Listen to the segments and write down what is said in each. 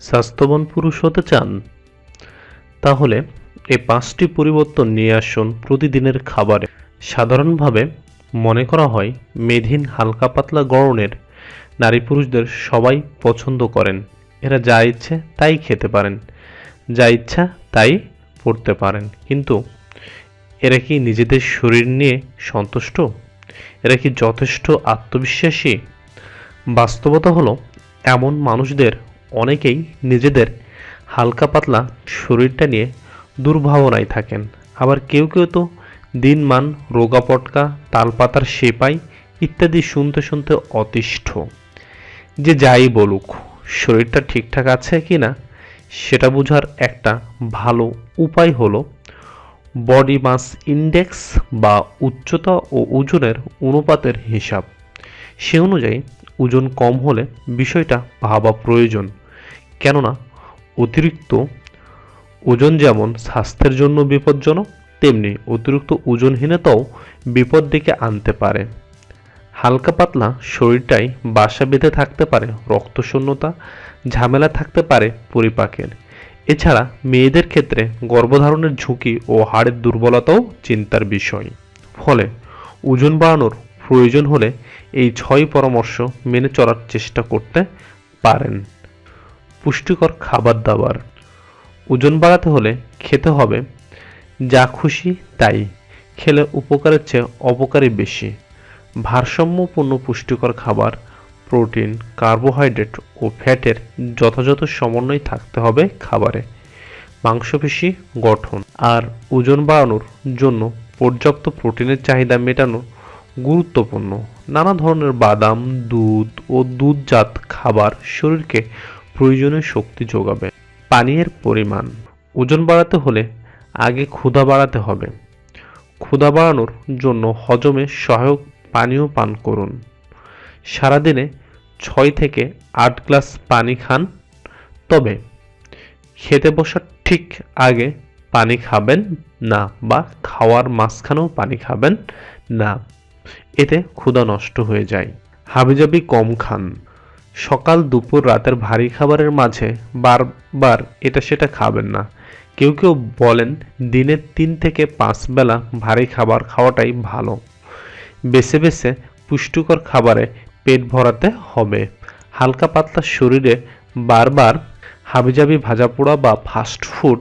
স্বাস্থ্যবান পুরুষ হতে চান? তাহলে এই পাঁচটি পরিবর্তন নিয়ে আসুন প্রতিদিনের খাবারে। সাধারণভাবে মনে করা হয় মেধিন হালকা পাতলা গড়নের নারী পুরুষদের সবাই পছন্দ করেন। এরা যা ইচ্ছে তাই খেতে পারেন, যা ইচ্ছা তাই পড়তে পারেন। কিন্তু এরা কি নিজেদের শরীর নিয়ে সন্তুষ্ট? এরা কি যথেষ্ট আত্মবিশ্বাসী? বাস্তবতা হলো এমন মানুষদের অনেকেই নিজেদের হালকা পাতলা শরীরটা নিয়ে দুর্ভাবনায় থাকেন। আবার কেউ কেউ তো দিনমান রোগা পটকা, তালপাতার সেপাই ইত্যাদি শুনতে শুনতে অতিষ্ঠ। যে যাই বলুক, শরীরটা ঠিকঠাক আছে কি না সেটা বোঝার একটা ভালো উপায় হলো বডি মাস ইন্ডেক্স বা উচ্চতা ও ওজনের অনুপাতের হিসাব। সে অনুযায়ী ওজন কম হলে বিষয়টা ভাবা প্রয়োজন। কেননা অতিরিক্ত ওজন যেমন স্বাস্থ্যের জন্য বিপজ্জনক, তেমনি অতিরিক্ত ওজনহীনতাও বিপদ ডেকে আনতে পারে। হালকা পাতলা শরীরটাই বাসা বেঁধে থাকতে পারে, রক্তশূন্যতা, ঝামেলা থাকতে পারে পরিপাকের। এছাড়া মেয়েদের ক্ষেত্রে গর্ভধারণের ঝুঁকি ও হাড়ের দুর্বলতাও চিন্তার বিষয়। ফলে ওজন বাড়ানোর প্রয়োজন হলে এই ছয় পরামর্শ মেনে চলার চেষ্টা করতে পারেন। পুষ্টিকর খাবার দাবার। ওজন বাড়াতে হলে খেতে হবে। যা খুশি তাই। খেলে উপকারের চেয়ে অপকারই বেশি। ভারসাম্যপূর্ণ পুষ্টিকর খাবার, প্রোটিন, কার্বোহাইড্রেট ও ফ্যাটের যথাযথ সমন্বয় থাকতে হবে খাবারে। মাংসপেশি গঠন আর ওজন বাড়ানোর জন্য পর্যাপ্ত প্রোটিনের চাহিদা মেটানো গুরুত্বপূর্ণ। নানা ধরনের বাদাম, দুধ ও দুধজাত খাবার শরীরকে প্রয়োজনীয় শক্তি যোগাবে। পানীয়ের পরিমাণ। ওজন বাড়াতে হলে আগে ক্ষুধা বাড়াতে হবে। ক্ষুধা বাড়ানোর জন্য হজমে সহায়ক পানীয় পান করুন। সারাদিনে ছয় থেকে আট গ্লাস পানি খান। তবে খেতে বসার ঠিক আগে পানি খাবেন না বা খাওয়ার মাঝখানেও পানি খাবেন না। এতে ক্ষুধা নষ্ট হয়ে যায়। হাবিজাবি কম খান। সকাল, দুপুর, রাতের ভারী খাবারের মাঝে বারবার এটা সেটা খাবেন না। কেউ কেউ বলেন দিনে তিন থেকে পাঁচ বেলা ভারী খাবার খাওয়াটাই ভালো। বেছে বেছে পুষ্টিকর খাবারে পেট ভরাতে হবে। হালকা পাতলা শরীরে বারবার হাবিজাবি ভাজা পোড়া বা ফাস্ট ফুড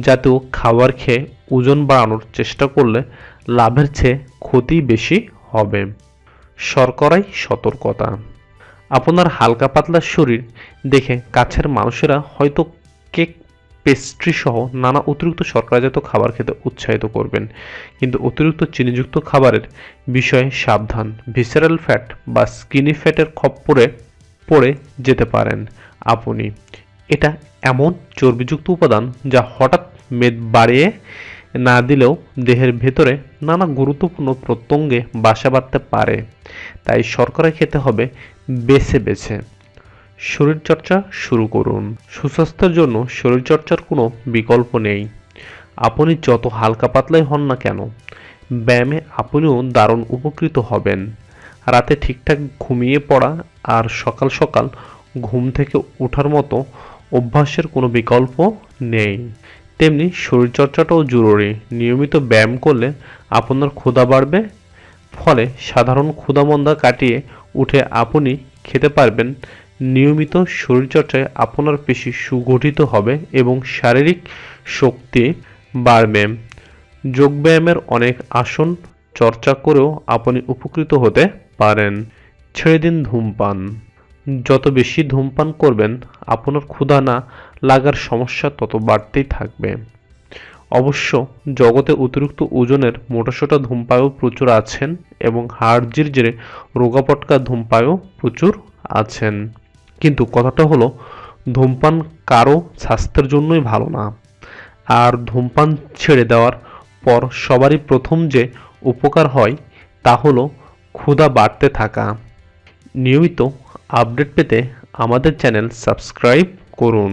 জাতীয় খাবার খেয়ে ওজন বাড়ানোর চেষ্টা করলে লাভের চেয়ে ক্ষতি বেশি হবে। শর্করাই সতর্কতা। আপনার হালকা পাতলা শরীর দেখে কাছের মানুষেরা হয়তো কেক পেস্ট্রি সহ নানা অতিরিক্ত শর্করাজাত খাবার খেতে উৎসাহিত করবেন। কিন্তু অতিরিক্ত চিনিযুক্ত খাবারের বিষয়ে সাবধান। ভিসারাল ফ্যাট বা স্কিনি ফ্যাটের খপ্পরে পড়ে যেতে পারেন আপনি। এটা এমন চর্বিযুক্ত উপাদান যা হঠাৎ মেদ বাড়িয়ে না দিলেও দেহের ভেতরে নানা গুরুত্বপূর্ণ প্রত্যঙ্গে বাসা বাঁধতে পারে। তাই শর্করা খেতে হবে বেছে বেছে। শরীরচর্চা শুরু করুন। সুস্বাস্থ্যের জন্য শরীরচর্চার কোনো বিকল্প নেই। আপনি যত হালকা পাতলাই হন না কেন, ব্যায়ামে আপনিও দারুণ উপকৃত হবেন। রাতে ঠিকঠাক ঘুমিয়ে পড়া আর সকাল সকাল ঘুম থেকে ওঠার মতো অভ্যাসের কোনো বিকল্প নেই। তেমনি শরীরচর্চাটাও জরুরি। নিয়মিত ব্যায়াম করলে আপনার ক্ষুধা বাড়বে, ফলে সাধারণ ক্ষুধামন্দা কাটিয়ে উঠে আপনি খেতে পারবেন। নিয়মিত শরীরচর্চায় আপনার পেশি সুগঠিত হবে এবং শারীরিক শক্তি বাড়বে। যোগব্যায়ামের অনেক আসন চর্চা করেও আপনি উপকৃত হতে পারেন। ছেড়ে দিন ধূমপান। যত বেশি ধূমপান করবেন, আপনার ক্ষুধা না লাগার সমস্যা তত বাড়তেই থাকবে। অবশ্য জগতে অতিরিক্ত ওজনের মোটাসোটা ধূমপায়ও প্রচুর আছেন এবং হাড় জিরজিরে রোগাপটকা ধূমপায়ও প্রচুর আছেন। কিন্তু কথাটা হলো, ধূমপান কারও স্বাস্থ্যের জন্যই ভালো না। আর ধূমপান ছেড়ে দেওয়ার পর সবারই প্রথম যে উপকার হয়, তা হলো ক্ষুধা বাড়তে থাকা। নিয়মিত আপডেট পেতে আমাদের চ্যানেল সাবস্ক্রাইব করুন।